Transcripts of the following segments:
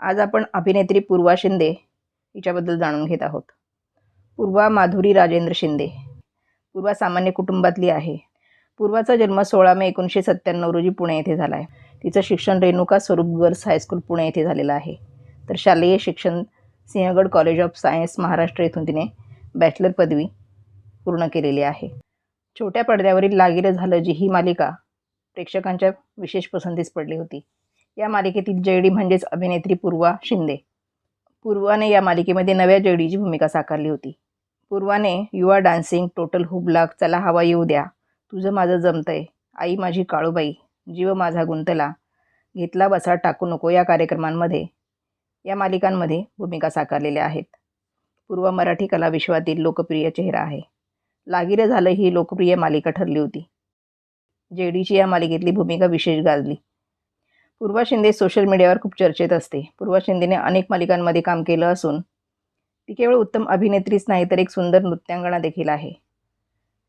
आज आपण अभिनेत्री पूर्वा शिंदे हिच्याबद्दल जाणून घेत आहोत. पूर्वा माधुरी राजेंद्र शिंदे. पूर्वा सामान्य कुटुंबातली आहे. पूर्वाचा जन्म सोळा मे एकोणीसशे सत्त्याण्णव रोजी पुणे येथे झाला आहे तिचं शिक्षण रेणुका स्वरूप गर्ल्स हायस्कूल पुणे येथे झालेलं आहे. तर शालेय शिक्षण Sinhgad college of science Maharashtra येथून तिने बॅचलर पदवी पूर्ण केलेली आहे. छोट्या पडद्यावरील लागिरं झालं जी ही मालिका प्रेक्षकांच्या विशेष पसंतीस पडली होती. या मालिकेतील जयडी म्हणजेच अभिनेत्री पूर्वा शिंदे. पूर्वाने या मालिकेमध्ये नव्या जयडीची भूमिका साकारली होती. पूर्वाने युवा डान्सिंग टोटल हुबलाक चला हवा येऊ द्या. तुझं माझं जमतंय. आई माझी काळूबाई. जीव माझा गुंतला. घेतला बसा टाकू नको या कार्यक्रमांमध्ये. या मालिकांमध्ये भूमिका साकारलेल्या आहेत. पूर्व मराठी कला विश्वातील लोकप्रिय चेहरा आहे. लागिरं झालं ही लोकप्रिय मालिका ठरली होती. जेडीची या मालिकेतली भूमिका विशेष गाजली. पूर्वा शिंदे सोशल मीडियावर खूप चर्चेत असते. पूर्वा शिंदेने अनेक मालिकांमध्ये काम केलं असून ती केवळ उत्तम अभिनेत्रीच नाही तर एक सुंदर नृत्यांगणा देखील आहे.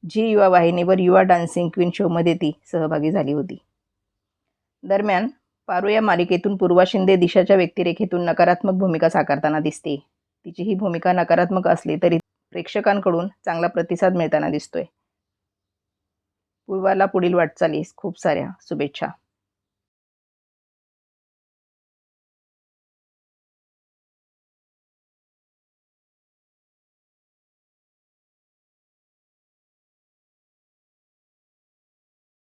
जी युवा वाहिनीवर युवा डान्सिंग क्वीन शोमध्ये ती सहभागी झाली होती. दरम्यान पारू या मालिकेतून पूर्वा शिंदे दिशाच्या व्यक्तिरेखेतून नकारात्मक भूमिका साकारताना दिसते. तिची ही भूमिका नकारात्मक असली तरी प्रेक्षकांकडून चांगला प्रतिसाद मिळताना दिसतोय. पूर्वाला पुढील वाटचालीस खूप साऱ्या शुभेच्छा.